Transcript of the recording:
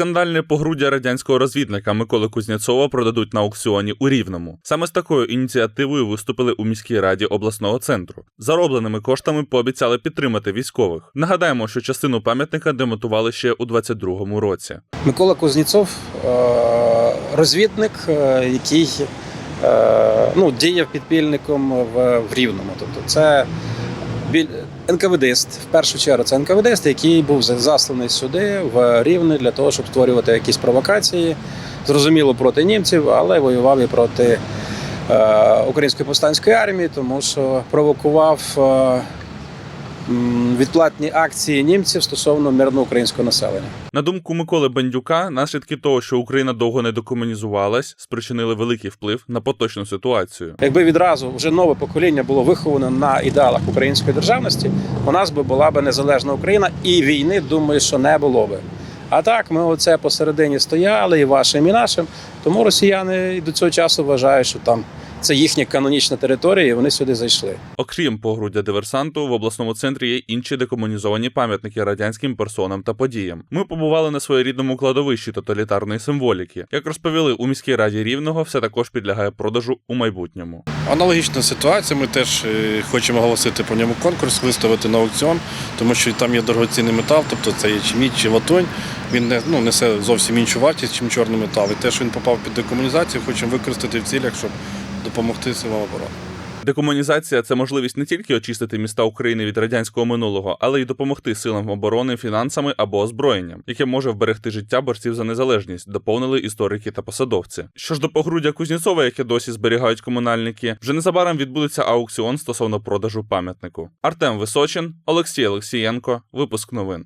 Скандальне погруддя радянського розвідника Миколи Кузнєцова продадуть на аукціоні у Рівному. Саме з такою ініціативою виступили у міській раді обласного центру. Заробленими коштами пообіцяли підтримати військових. Нагадаємо, що частину пам'ятника демонтували ще у 22-му році. Микола Кузнєцов е, розвідник, е, який е, ну, діяв підпільником в, в Рівному. Тобто це біль... НКВДист, в першу чергу це НКВДист, який був засланий сюди, в Рівне, для того, щоб створювати якісь провокації, зрозуміло, проти німців, але воював і проти е, української повстанської армії, тому що провокував. Е, Відплатні акції німців стосовно мирного українського населення. На думку Миколи Бандюка, наслідки того, що Україна довго не докомунізувалась, спричинили великий вплив на поточну ситуацію. Якби відразу вже нове покоління було виховане на ідеалах української державності, у нас би була би незалежна Україна і війни, думаю, що не було би. А так, ми оце посередині стояли, і вашим, і нашим. Тому росіяни і до цього часу вважають, що там це їхня канонічна територія, і вони сюди зайшли. Окрім погруддя диверсанту, в обласному центрі є інші декомунізовані пам'ятники радянським персонам та подіям. Ми побували на своєрідному кладовищі тоталітарної символіки. Як розповіли у міській раді рівного, все також підлягає продажу у майбутньому. Аналогічна ситуація. Ми теж е, хочемо оголосити по ньому конкурс, виставити на аукціон, тому що там є дорогоцінний метал, тобто це є чи мідь, чи латунь. Він не, ну, несе зовсім іншу вартість, ніж чорний метал. І те, що він попав під декомунізацію, хочемо використати в цілях, щоб допомогти силам оборони. Декомунізація це можливість не тільки очистити міста України від радянського минулого, але й допомогти силам оборони фінансами або озброєнням, яке може вберегти життя борців за незалежність, доповнили історики та посадовці. Що ж до погруддя Кузнєцова, яке досі зберігають комунальники, вже незабаром відбудеться аукціон стосовно продажу пам'ятнику. Артем Височин, Олексій Олексієнко, випуск новин.